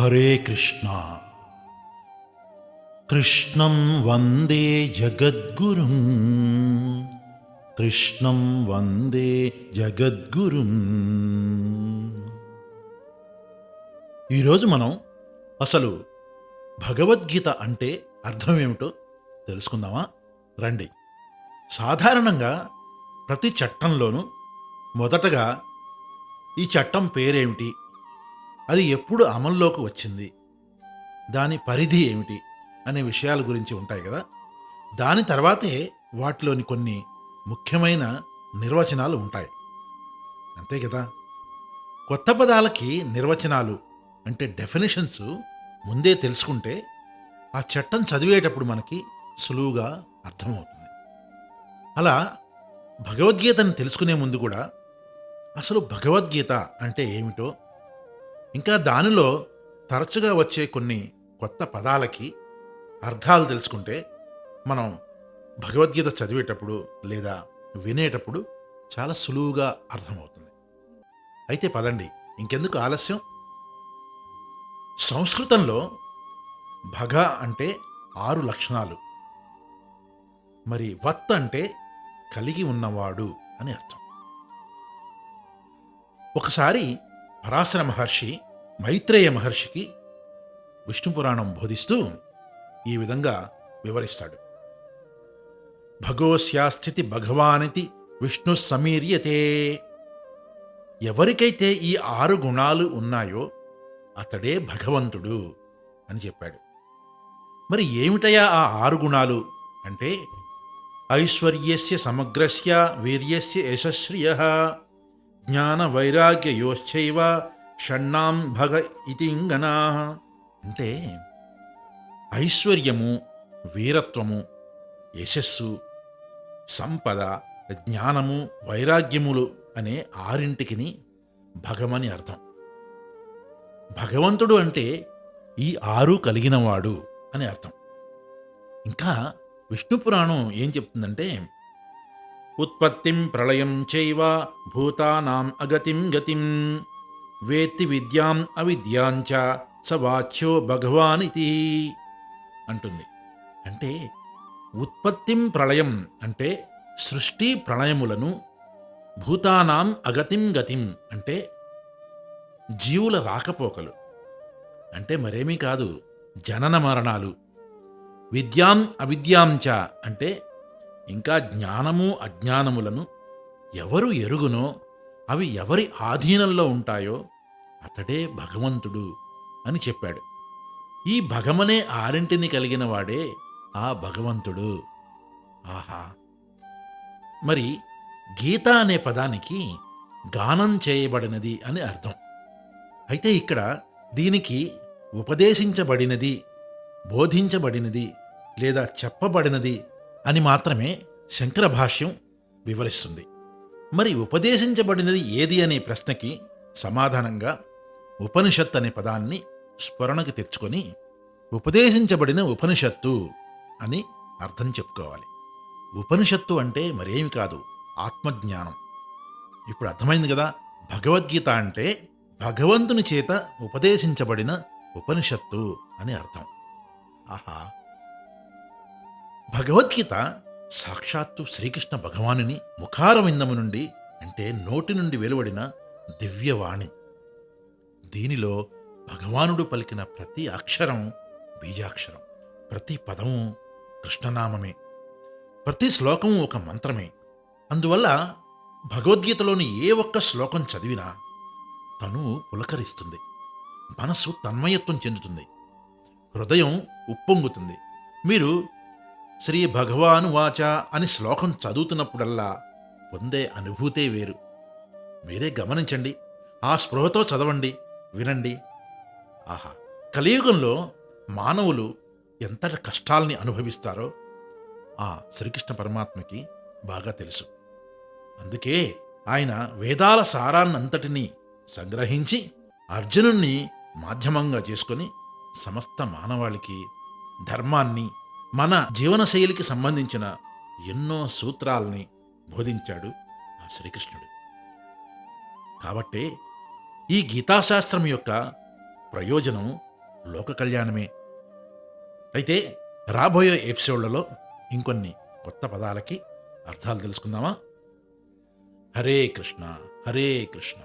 హరే కృష్ణ. కృష్ణం వందే జగద్గురుం. కృష్ణం వందే జగద్గురుం. ఈరోజు మనం అసలు భగవద్గీత అంటే అర్థం ఏమిటో తెలుసుకుందామా? రండి. సాధారణంగా ప్రతి చట్టంలోనూ మొదటగా ఈ చట్టం పేరేమిటి? అది ఎప్పుడు అమల్లోకి వచ్చింది? దాని పరిధి ఏమిటి? అనే విషయాల గురించి ఉంటాయి కదా? దాని తర్వాతే వాటిలోని కొన్ని ముఖ్యమైన నిర్వచనాలు ఉంటాయి. అంతే కదా? కొత్త పదాలకి నిర్వచనాలు అంటే డెఫినేషన్స్ ముందే తెలుసుకుంటే ఆ చట్టం చదివేటప్పుడు మనకి సులువుగా అర్థమవుతుంది. అలా భగవద్గీతను తెలుసుకునే ముందు కూడా అసలు భగవద్గీత అంటే ఏమిటో ఇంకా దానిలో తరచుగా వచ్చే కొన్ని కొత్త పదాలకి అర్థాలు తెలుసుకుంటే మనం భగవద్గీత చదివేటప్పుడు లేదా వినేటప్పుడు చాలా సులువుగా అర్థమవుతుంది. అయితే పదండి ఇంకెందుకు ఆలస్యం? సంస్కృతంలో భగ అంటే ఆరు లక్షణాలు. మరి వత్ అంటే కలిగి ఉన్నవాడు అని అర్థం. ఒకసారి పరాశర మహర్షి మైత్రేయ మహర్షికి విష్ణు పురాణం బోధిస్తూ ఈ విధంగా వివరిస్తాడు. భగోస్యాస్థితి భగవానితి విష్ణు సమీర్యతే. ఎవరికైతే ఈ ఆరు గుణాలు ఉన్నాయో అతడే భగవంతుడు అని చెప్పాడు. మరి ఏమిటయా ఆ ఆరు గుణాలు? అంటే ఐశ్వర్యస్య సమగ్రస్య వీర్యస్య యశశ్రియ. జ్ఞాన వైరాగ్యయోశ్చైవ షణ్ణాం భగ ఇతింగనా. అంటే ఐశ్వర్యము వీరత్వము యశస్సు సంపద జ్ఞానము వైరాగ్యములు అనే ఆరింటికిని భగమని అర్థం. భగవంతుడు అంటే ఈ ఆరు కలిగినవాడు అని అర్థం. ఇంకా విష్ణు పురాణం ఏం చెప్తుందంటే ఉత్పత్తిం ప్రళయం చైవ భూతానాం అగతిం గతిం. వేత్తి విద్యాం అవిద్యాంచ సవాచ్యో వాచ్యో భగవానితి అంటుంది. అంటే ఉత్పత్తిం ప్రళయం అంటే సృష్టి ప్రళయములను భూతానాం అగతిం గతిం అంటే జీవుల రాకపోకలు. అంటే మరేమీ కాదు జనన మరణాలు. విద్యాం అవిద్యాంచ అంటే ఇంకా జ్ఞానము అజ్ఞానములను ఎవరు ఎరుగునో అవి ఎవరి ఆధీనంలో ఉంటాయో అతడే భగవంతుడు అని చెప్పాడు. ఈ భగమనే ఆరింటిని కలిగిన వాడే ఆ భగవంతుడు. ఆహా! మరి గీత అనే పదానికి గానం చేయబడినది అని అర్థం. అయితే ఇక్కడ దీనికి ఉపదేశించబడినది బోధించబడినది లేదా చెప్పబడినది అని మాత్రమే శంకర భాష్యం వివరిస్తుంది. మరి ఉపదేశించబడినది ఏది అనే ప్రశ్నకి సమాధానంగా ఉపనిషత్ అనే పదాన్ని స్ఫురణకు తెచ్చుకొని ఉపదేశించబడిన ఉపనిషత్తు అని అర్థం చెప్పుకోవాలి. ఉపనిషత్తు అంటే మరేమి కాదు ఆత్మజ్ఞానం. ఇప్పుడు అర్థమైంది కదా భగవద్గీత అంటే భగవంతుని చేత ఉపదేశించబడిన ఉపనిషత్తు అని అర్థం. ఆహా భగవద్గీత సాక్షాత్తు శ్రీకృష్ణ భగవానుని ముఖారవిందము నుండి అంటే నోటి నుండి వెలువడిన దివ్యవాణి. దీనిలో భగవానుడు పలికిన ప్రతి అక్షరం బీజాక్షరం ప్రతి పదము కృష్ణనామమే ప్రతి శ్లోకము ఒక మంత్రమే. అందువల్ల భగవద్గీతలోని ఏ ఒక్క శ్లోకం చదివినా తను పులకరిస్తుంది మనస్సు తన్మయత్వం చెందుతుంది హృదయం ఉప్పొంగుతుంది. మీరు శ్రీ భగవాను వాచ అని శ్లోకం చదువుతున్నప్పుడల్లా పొందే అనుభూతే వేరు. మీరే గమనించండి ఆ స్పృహతో చదవండి వినండి. ఆహా కలియుగంలో మానవులు ఎంతటి కష్టాల్ని అనుభవిస్తారో ఆ శ్రీకృష్ణ పరమాత్మకి బాగా తెలుసు. అందుకే ఆయన వేదాల సారాన్నంతటినీ సంగ్రహించి అర్జునుణ్ణి మాధ్యమంగా చేసుకొని సమస్త మానవాళికి ధర్మాన్ని మన జీవనశైలికి సంబంధించిన ఎన్నో సూత్రాలని బోధించాడు ఆ శ్రీకృష్ణుడు. కాబట్టే ఈ గీతాశాస్త్రం యొక్క ప్రయోజనం లోక కళ్యాణమే. అయితే రాబోయే ఎపిసోడ్లలో ఇంకొన్ని కొత్త పదాలకి అర్థాలు తెలుసుకుందామా? హరే కృష్ణ హరే కృష్ణ.